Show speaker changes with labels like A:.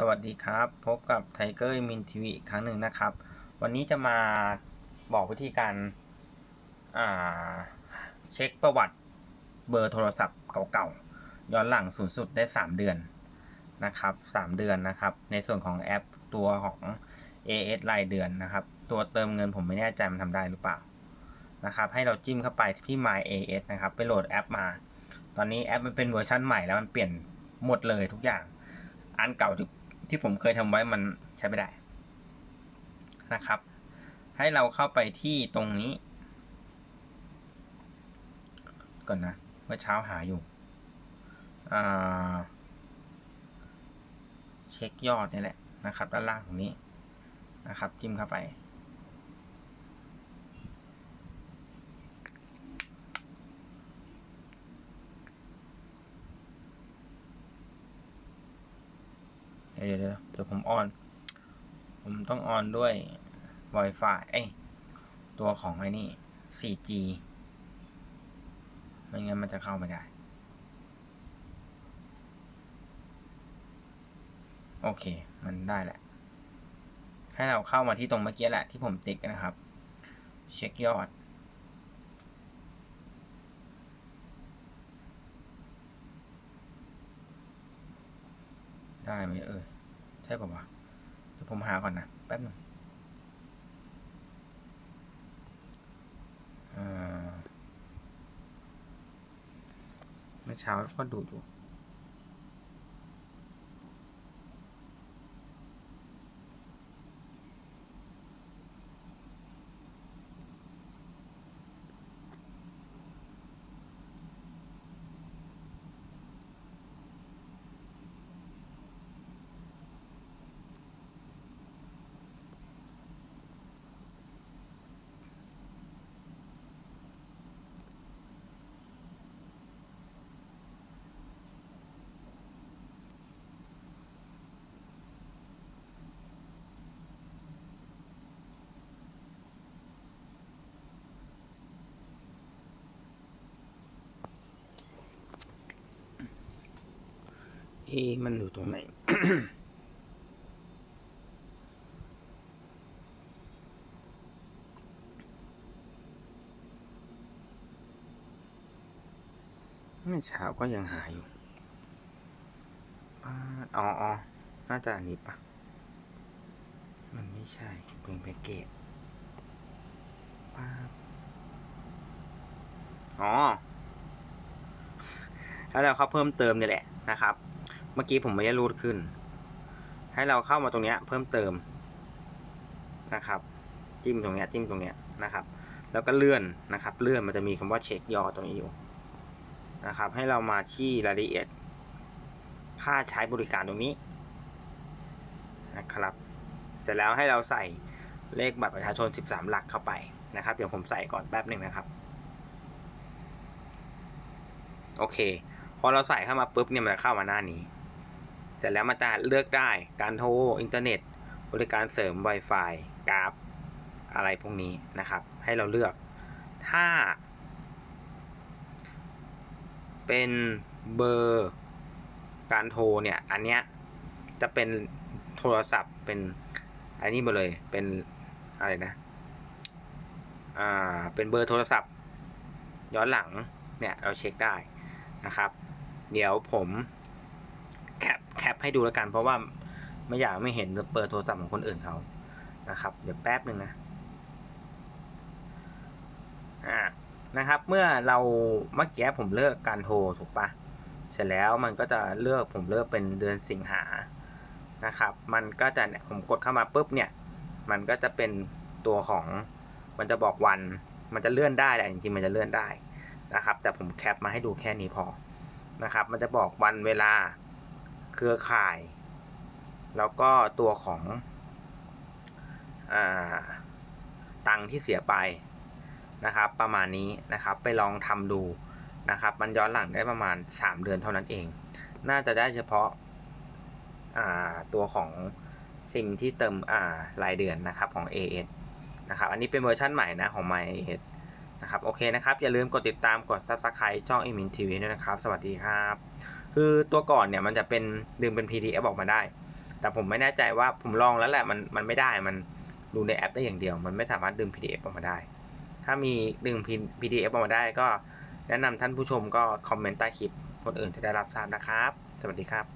A: สวัสดีครับ พบกับไทเกอร์มินทีวีอีกครั้งหนึ่งนะครับ วันนี้จะมาบอกวิธีการาเช็คประวัติเบอร์โทรศัพท์เก่าๆ ย้อนหลังสูงสุดได้ 3 เดือนนะครับ 3 เดือนนะครับ ในส่วนของแอปตัวของ AS รายเดือนนะครับ ตัวเติมเงินผมไม่แน่ใจมันทำได้หรือเปล่านะครับ ให้เราจิ้มเข้าไปที่ My AS นะครับ ไปโหลดแอปมา ตอนนี้แอปมันเป็นเวอร์ชันใหม่แล้วมันเปลี่ยนหมดเลยทุกอย่างอันเก่า ที่ผมเคยทำไว้มันใช้ไม่ได้นะครับ ให้เราเข้าไปที่ตรงนี้ ก่อนนะเมื่อเช้าหาอยู่เช็คยอดนี่แหละนะครับ ด้านล่างตรงนี้นะครับ จิ้มเข้าไป เดี๋ยวเดี๋ยวผมออน ผมต้องออนด้วย Wi-Fi เอ้ยตัวของไอ้นี่ 4G ไม่งั้นมันจะเข้าไม่ได้ โอเค มันได้แหละ ให้เราเข้ามาที่ตรงเมื่อกี้แหละที่ผมติ๊กนะครับ เช็คยอด ได้ไหมเออ ใช่ป่าวะเดี๋ยวผมหาก่อนนะแป๊บหนึงเอ่อเมื่อเช้าก็ดูอยู่ เอมันอยู่ตรงไหนเมื่อเช้าก็ยังหาอยู่อ๋ออ๋อน่าจะอันนี้ปะมันไม่ใช่ เป็นแพ็กเกจป้าอ๋อ แล้วเราเข้าเพิ่มเติมนี่แหละนะครับ เมื่อกี้ผมไม่ได้รูดขึ้น ให้เราเข้ามาตรงนี้เพิ่มเติมนะครับ จิ้มตรงนี้จิ้มตรงนี้นะครับ แล้วก็เลื่อนนะครับ เลื่อนมันจะมีคำว่าเช็คยอตรงนี้อยู่นะครับ ให้เรามาที่รายละเอียด ค่าใช้บริการตรงนี้นะครับ เสร็จแล้วให้เราใส่เลขบัตรประชาชน 13 หลักเข้าไปนะครับ เดี๋ยวผมใส่ก่อนแป๊บหนึ่งนะครับ โอเค พอเราใส่เข้ามาปุ๊บเนี่ยมันจะเข้ามาหน้านี้ เสร็จแล้วมันจะเลือกได้การโทรอินเทอร์เน็ต บริการเสริม Wi-Fi กราฟ อะไรพวกนี้นะครับ ให้เราเลือก ถ้า เป็นเบอร์การโทรเนี่ย อันเนี้ยจะเป็นโทรศัพท์เป็นอันนี้มาเลยเป็นอะไรนะ อ่า เป็นเบอร์โทรศัพท์ ย้อนหลังเนี่ยเราเช็คได้นะครับ เดี๋ยวผม แคปให้ดูแล้วกัน เพราะว่าไม่อยากไม่เห็นเปิดโทรศัพท์ของคนอื่นเขานะครับ เดี๋ยวแป๊บหนึ่งนะอ่านะครับ เมื่อเราเมื่อกี้ผมเลิกการโทรถูกปะเสร็จแล้วมันก็จะเลือกผมเลือกเป็นเดือนสิงหานะครับ มันก็จะเนี่ยผมกดเข้ามาปุ๊บเนี่ย มันก็จะเป็นตัวของมันจะบอกวัน มันจะเลื่อนได้แหละจริงๆมันจะเลื่อนได้นะครับ แต่ผมแคปมาให้ดูแค่นี้พอนะครับ มันจะบอกวันเวลา เครือข่าย แล้วก็ตัวของอตังที่เสียไปนะครับ ประมาณนี้นะครับไปลองทำดูนะครับ มันย้อนหลังได้ประมาณ 3 เดือนเท่านั้นเอง น่าจะได้เฉพาะาตัวของซิมที่เติมรายเดือนนะครับของ AS นะครับ อันนี้เป็นเวอร์ชันใหม่นะของ My AS นะครับ โอเคนะครับ อย่าลืมกดติดตามกด Subscribe ช่อง e m i n TV ด้วยนะครับ สวัสดีครับ คือตัวก่อนเนี่ยมันจะเป็นดึงเป็น PDF ออกมาได้ แต่ผมไม่แน่ใจว่าผมลองแล้วแหละมันมันไม่ได้มันดูในแอปได้อย่างเดียว มันไม่สามารถดึง PDF ออกมาได้ ถ้ามีดึง PDF ออกมาได้ก็แนะนำท่านผู้ชมก็คอมเมนต์ใต้คลิปคนอื่นจะได้รับทราบนะครับ สวัสดีครับ